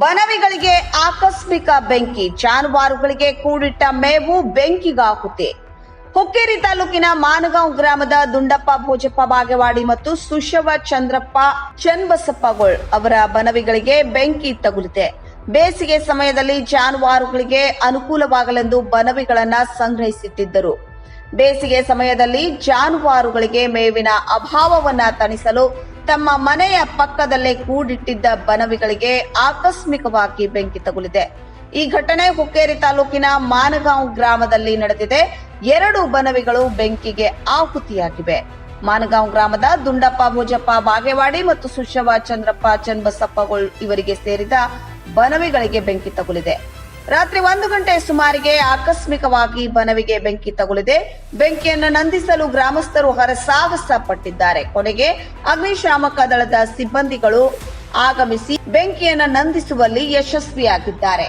ಬನವಿಗಳಿಗೆ ಆಕಸ್ಮಿಕ ಬೆಂಕಿ, ಜಾನುವಾರುಗಳಿಗೆ ಕೂಡಿಟ್ಟ ಮೇವು ಬೆಂಕಿಗಾಕುತ್ತೆ ಹುಕ್ಕೇರಿ ತಾಲೂಕಿನ ಮಾನಗಾಂವ್ ಗ್ರಾಮದ ದುಂಡಪ್ಪ ಭೋಜಪ್ಪ ಬಾಗೇವಾಡಿ ಮತ್ತು ಸುಶವ ಚಂದ್ರಪ್ಪ ಚನ್ಬಸಪ್ಪಗೋಳ್ ಅವರ ಬನವಿಗಳಿಗೆ ಬೆಂಕಿ ತಗುಲಿದೆ ಬೇಸಿಗೆ ಸಮಯದಲ್ಲಿ ಜಾನುವಾರುಗಳಿಗೆ ಅನುಕೂಲವಾಗಲೆಂದು ಬನವಿಗಳನ್ನ ಸಂಗ್ರಹಿಸಿಟ್ಟಿದ್ದರು. ಬೇಸಿಗೆ ಸಮಯದಲ್ಲಿ ಜಾನುವಾರುಗಳಿಗೆ ಮೇವಿನ ಅಭಾವವನ್ನ ತಣಿಸಲು ತಮ್ಮ ಮನೆಯ ಪಕ್ಕದಲ್ಲೇ ಕೂಡಿಟ್ಟಿದ್ದ ಬನವಿಗಳಿಗೆ ಆಕಸ್ಮಿಕವಾಗಿ ಬೆಂಕಿ ತಗುಲಿದೆ. ಈ ಘಟನೆ ಹುಕ್ಕೇರಿ ತಾಲೂಕಿನ ಮಾನಗಾಂವ್ ಗ್ರಾಮದಲ್ಲಿ ನಡೆದಿದೆ. ಎರಡು ಬನವಿಗಳು ಬೆಂಕಿಗೆ ಆಹುತಿಯಾಗಿವೆ. ಮಾನಗಾಂವ್ ಗ್ರಾಮದ ದುಂಡಪ್ಪ ಭೋಜಪ್ಪ ಬಾಗೇವಾಡಿ ಮತ್ತು ಸುಶವ ಚಂದ್ರಪ್ಪ ಚನ್ಬಸಪ್ಪಗೊಳ್ ಇವರಿಗೆ ಸೇರಿದ ಬನವಿಗಳಿಗೆ ಬೆಂಕಿ ತಗುಲಿದೆ. ರಾತ್ರಿ ಒಂದು ಗಂಟೆ ಸುಮಾರಿಗೆ ಆಕಸ್ಮಿಕವಾಗಿ ಬನವಿಗೆ ಬೆಂಕಿ ತಗುಲಿದೆ. ಬೆಂಕಿಯನ್ನು ನಂದಿಸಲು ಗ್ರಾಮಸ್ಥರು ಹರಸಾಹಸ ಪಟ್ಟಿದ್ದಾರೆ. ಕೊನೆಗೆ ಅಗ್ನಿಶಾಮಕ ದಳದ ಸಿಬ್ಬಂದಿಗಳು ಆಗಮಿಸಿ ಬೆಂಕಿಯನ್ನು ನಂದಿಸುವಲ್ಲಿ ಯಶಸ್ವಿಯಾಗಿದ್ದಾರೆ.